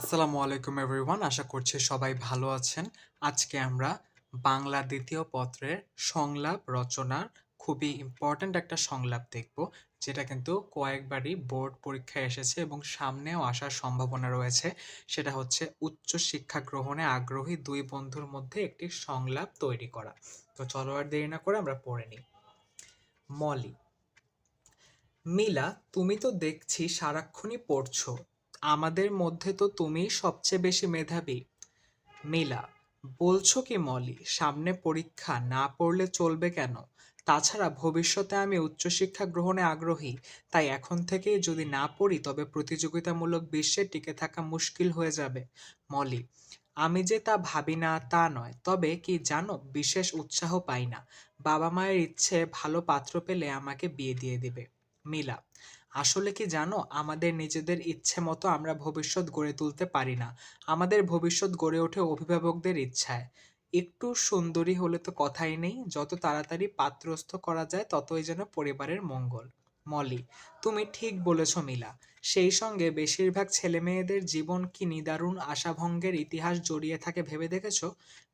আসসালামু আলাইকুম এভরিওয়ান আশা করছি সবাই ভালো আছেন। আজকে আমরা বাংলা দ্বিতীয় পত্রের সংলাপ রচনার খুবই ইম্পর্ট্যান্ট একটা সংলাপ দেখব, যেটা কিন্তু কয়েকবারই বোর্ড পরীক্ষায় এসেছে এবং সামনেও আসার সম্ভাবনা রয়েছে। সেটা হচ্ছে, উচ্চ শিক্ষা গ্রহণে আগ্রহী দুই বন্ধুর মধ্যে একটি সংলাপ তৈরি করা। তো চলো আর দেরি না করে আমরা পড়ে নিই। মলি, মিলা, তুমি তো দেখছি সারাক্ষণই পড়ছো। আমাদের মধ্যে তো তুমিই সবচেয়ে বেশি মেধাবী। মিলা বলছো কি মলি, সামনে পরীক্ষা না পড়লে চলবে কেন? তাছাড়া ভবিষ্যতে আমি উচ্চশিক্ষা গ্রহণে আগ্রহী, তাই এখন থেকেই যদি না পড়ি, তবে প্রতিযোগিতামূলক বিশ্বে টিকে থাকা মুশকিল হয়ে যাবে। মলি, আমি যে তা ভাবি না তা নয়, তবে কি জানো, বিশেষ উৎসাহ পাই না। বাবা মায়ের ইচ্ছে ভালো পাত্র পেলে আমাকে বিয়ে দিয়ে দিবে। মিলা আসলে কি জানো? আমাদের নিজেদের ইচ্ছে মতো আমরা ভবিষ্যৎ গড়ে তুলতে পারি না। আমাদের ভবিষ্যৎ গড়ে ওঠে অভিভাবকদের ইচ্ছায়। একটু সুন্দরী হলে তো কথাই নেই। যত তাড়াতাড়ি পাত্রস্থ করা যায়, ততই যেন পরিবারের মঙ্গল। মলি, তুমি ঠিক বলেছ মিলা। সেই সঙ্গে বেশিরভাগ ছেলেমেয়েদের জীবন কি নিদারুণ আশাভঙ্গের ইতিহাস জড়িয়ে থাকে ভেবে দেখেছ?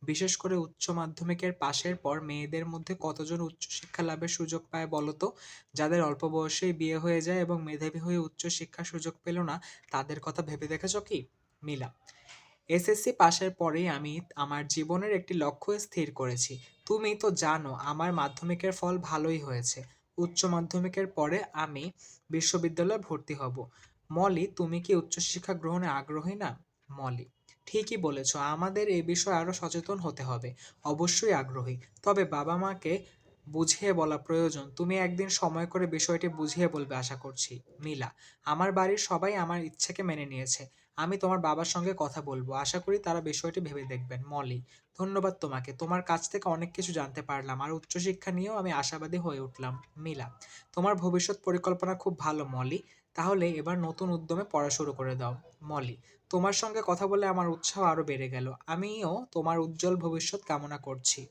বিশেষ করে উচ্চ মাধ্যমিকের পাশের পর মেয়েদের মধ্যে কতজন উচ্চশিক্ষা লাভের সুযোগ পায় বলো তো? যাদের অল্প বয়সেই বিয়ে হয়ে যায় এবং মেধাবী হয়ে উচ্চশিক্ষার সুযোগ পেল না, তাদের কথা ভেবে দেখেছ কি? মিলা, এসএসসি পাশের পরেই আমি আমার জীবনের একটি লক্ষ্য স্থির করেছি। তুমি তো জানো, আমার মাধ্যমিকের ফল ভালোই হয়েছে। উচ্চ মাধ্যমিকের পরে আমি বিশ্ববিদ্যালয়ে ভর্তি হব। মলি, তুমি কি উচ্চশিক্ষা গ্রহণে আগ্রহী না? মলি, ঠিকই বলেছ, আমাদের এ বিষয়ে আরও সচেতন হতে হবে। অবশ্যই আগ্রহী। তবে বাবা মাকে বুঝিয়ে বলা প্রয়োজন। তুমি একদিন সময় করে বিষয়টি বুঝিয়ে বলবে আশা করছি। মিলা, আমার বাড়ির সবাই আমার ইচ্ছেকে মেনে নিয়েছে। আমি তোমার বাবার সঙ্গে কথা বলব। আশা করি তারা বিষয়টি ভেবে দেখবেন। মলি, ধন্যবাদ তোমাকে। তোমার কাছ থেকে অনেক কিছু জানতে পারলাম আর উচ্চশিক্ষা নিয়েও আমি আশাবাদী হয়ে উঠলাম। মিলা, তোমার ভবিষ্যৎ পরিকল্পনা খুব ভালো, মলি। তাহলে এবার নতুন উদ্যমে পড়া শুরু করে দাও। মলি, তোমার সঙ্গে কথা বলে আমার উৎসাহ আরও বেড়ে গেল। আমিও তোমার উজ্জ্বল ভবিষ্যৎ কামনা করছি।